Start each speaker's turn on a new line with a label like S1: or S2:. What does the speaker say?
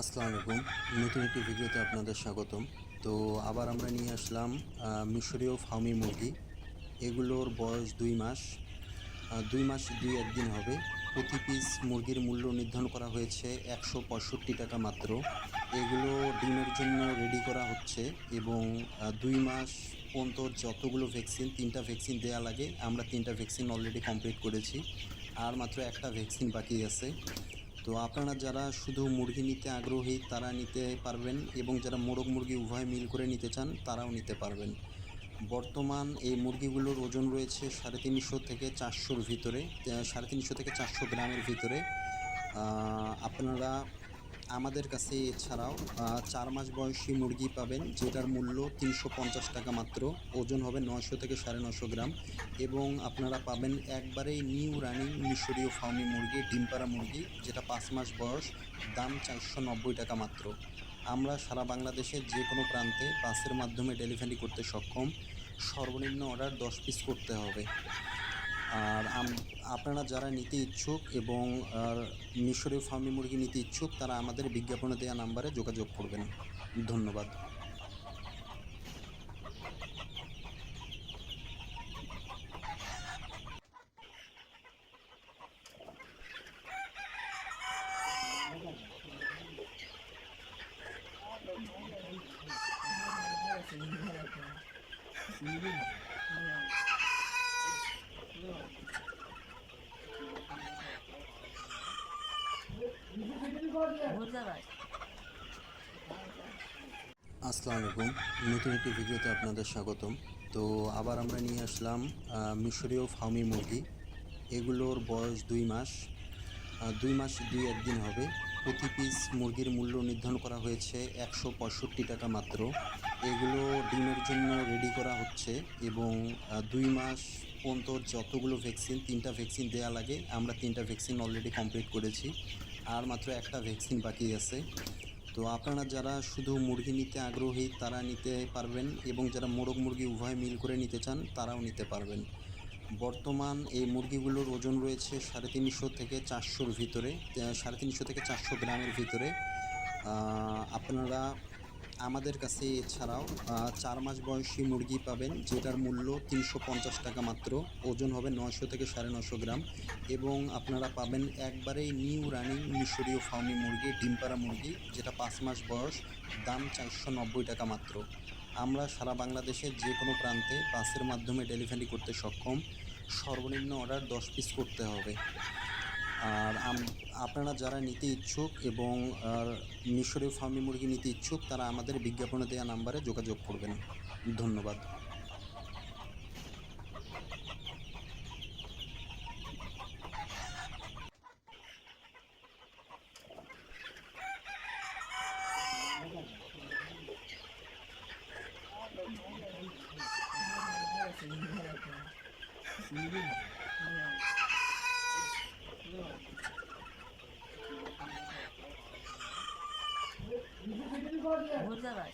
S1: আসসালামু আলাইকুম। নতুন একটি ভিডিওতে আপনাদের স্বাগতম। তো আবার আমরা নিয়ে আসলাম মিশরীয় ফার্মি মুরগি। এগুলোর বয়স দুই মাস। দুই মাস দুই একদিন হবে। প্রতি পিস মুরগির মূল্য নির্ধারণ করা হয়েছে একশো পঁয়ষট্টি টাকা মাত্র। এগুলো ডিমের জন্য রেডি করা হচ্ছে এবং দুই মাস পর্যন্ত যতগুলো ভ্যাকসিন তিনটা ভ্যাকসিন দেওয়া লাগে, আমরা তিনটা ভ্যাকসিন অলরেডি কমপ্লিট করেছি। আর মাত্র একটা ভ্যাকসিন বাকি আছে। তো আপনারা যারা শুধু মুরগি নিতে আগ্রহী, তারা নিতে পারবেন এবং যারা মোরগ মুরগি উভয় মিল করে নিতে চান, তারাও নিতে পারবেন। বর্তমান এই মুরগিগুলোর ওজন রয়েছে সাড়ে তিনশো থেকে চারশোর ভিতরে সাড়ে তিনশো থেকে চারশো গ্রামের ভিতরে। আপনারা আমাদের কাছে এছাড়াও চার মাস বয়সী মুরগি পাবেন, যেটার মূল্য তিনশো পঞ্চাশ টাকা মাত্র। ওজন হবে নয়শো থেকে সাড়ে নশো গ্রাম এবং আপনারা পাবেন একবারেই নিউ রানিং মিশরীয় ফার্মি মুরগি, ডিমপাড়া মুরগি, যেটা পাঁচ মাস বয়স, দাম চারশো নব্বই টাকা মাত্র। আমরা সারা বাংলাদেশের যে কোনো প্রান্তে বাসের মাধ্যমে ডেলিভারি করতে সক্ষম। সর্বনিম্ন অর্ডার দশ পিস করতে হবে। আর আপনারা যারা নিতে ইচ্ছুক এবং মিশরীয় ফার্মি মুরগি নিতে ইচ্ছুক, তারা আমাদের বিজ্ঞাপনে দেওয়া নাম্বারে যোগাযোগ করবেন। ধন্যবাদ। আসসালামু আলাইকুম। নতুন একটি ভিডিওতে আপনাদের স্বাগতম। তো আবার আমরা নিয়ে আসলাম মিশরীয় ফার্মি মুরগি। এগুলোর বয়স দুই মাস। দুই মাস দুই একদিন হবে। প্রতি পিস মুরগির মূল্য নির্ধারণ করা হয়েছে একশো পঁয়ষট্টি টাকা মাত্র। এগুলো ডিমের জন্য রেডি করা হচ্ছে এবং দুই মাস পর্যন্ত যতগুলো ভ্যাকসিন তিনটা ভ্যাকসিন দেওয়া লাগে, আমরা তিনটা ভ্যাকসিন অলরেডি কমপ্লিট করেছি। আর মাত্র একটা ভ্যাকসিন বাকি আছে। তো আপনারা যারা শুধু মুরগি নিতে আগ্রহী, তারা নিতে পারবেন এবং যারা মোরগ মুরগি উভয় মিল করে নিতে চান, তারাও নিতে পারবেন। বর্তমান এই মুরগিগুলোর ওজন রয়েছে সাড়ে তিনশো থেকে চারশোর ভিতরে সাড়ে তিনশো থেকে চারশো গ্রামের ভিতরে। আপনারা আমাদের কাছে এছাড়াও চার মাস বয়সী মুরগি পাবেন, যেটার মূল্য তিনশো পঞ্চাশ টাকা মাত্র। ওজন হবে নয়শো থেকে সাড়ে নশো গ্রাম এবং আপনারা পাবেন একবারেই নিউ রানিং মিশরীয় ফার্মি মুরগি, ডিমপাড়া মুরগি, যেটা পাঁচ মাস বয়স, দাম চারশো নব্বই টাকা মাত্র। আমরা সারা বাংলাদেশের যে কোনো প্রান্তে বাসের মাধ্যমে ডেলিভারি করতে সক্ষম। সর্বনিম্ন অর্ডার দশ পিস করতে হবে। আর আপনারা যারা নিতে ইচ্ছুক এবং মিশরীয় ফার্মি মুরগি নিতে ইচ্ছুক, তারা আমাদের বিজ্ঞাপনে দেওয়া নাম্বারে যোগাযোগ করবেন। ধন্যবাদ।
S2: মুর্দাবাদ